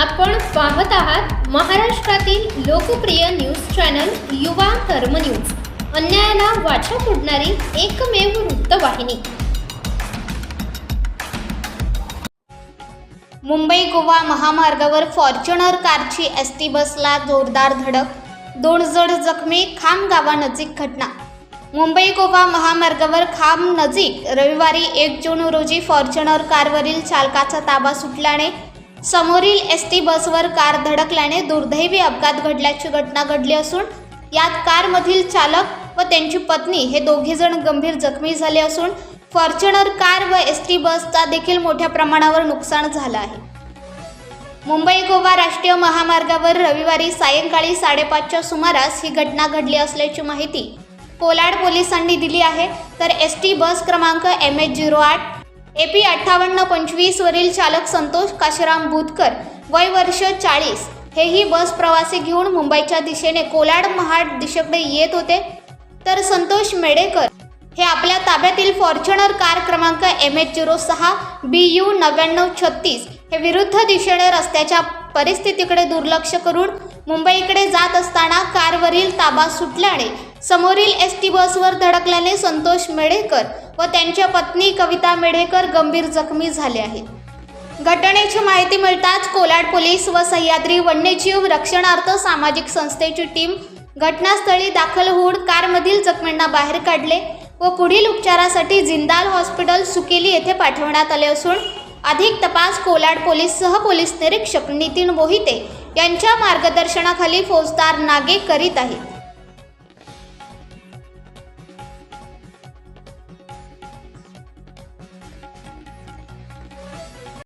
आपण पाहत आहात महाराष्ट्रातील लोकप्रिय न्यूज चॅनल युवा कर्म न्यूज. अन्यायाला वाचा फोडणारी एकमेव वृत्तवाहिनी. मुंबई गोवा महामार्गावर फॉर्च्युनर कारची एस टी बसला जोरदार धडक. दोन जण जखमी खाम गावानजीक घटना. मुंबई गोवा महामार्गावर खाम नजीक रविवारी एक जून रोजी फॉर्च्युनर कारवरील चालकाचा ताबा सुटल्याने समोरील एस टी बसवर कार धडकल्याने दुर्दैवी अपघात घडल्याची घटना घडली असून यात कारमधील चालक व त्यांची पत्नी हे दोघेजण गंभीर जखमी झाले असून फॉर्च्युनर कार व एस टी बसचा देखील मोठ्या प्रमाणावर नुकसान झालं आहे. मुंबई गोवा राष्ट्रीय महामार्गावर रविवारी सायंकाळी साडेपाचच्या सुमारास ही घटना घडली असल्याची माहिती कोलाड पोलिसांनी दिली आहे. तर एस टी बस क्रमांक एम एच झिरो आठ ए पी अठ्ठावन्न पंचवीसवरील चालक संतोष काशीराम बुधकर वय वर्ष चाळीस. हेही बस प्रवासी घेऊन मुंबईच्या दिशेने कोलाड महाड दिशेकडे येत होते. तर संतोष मेडेकर हे आपल्या ताब्यातील फॉर्च्युनर कार क्रमांक एम एच झिरो सहा बी यू नव्याण्णव छत्तीस हे विरुद्ध दिशेने रस्त्याच्या परिस्थितीकडे दुर्लक्ष करून मुंबईकडे जात असताना कारवरील ताबा सुटल्याने समोरील एस टी बसवर धडकल्याने संतोष मेडेकर व त्यांच्या पत्नी कविता मेढेकर गंभीर जखमी झाले आहेत. घटनेची माहिती मिळताच कोलाड पोलीस व सह्याद्री वन्यजीव रक्षणार्थ सामाजिक संस्थेची टीम घटनास्थळी दाखल होऊन कारमधील जखमींना बाहेर काढले व पुढील उपचारासाठी जिंदाल हॉस्पिटल सुकेली येथे पाठवण्यात आले असून अधिक तपास कोलाड पोलीस सह पोलीस निरीक्षक नितीन मोहिते यांच्या मार्गदर्शनाखाली फौजदार नागे करीत आहेत.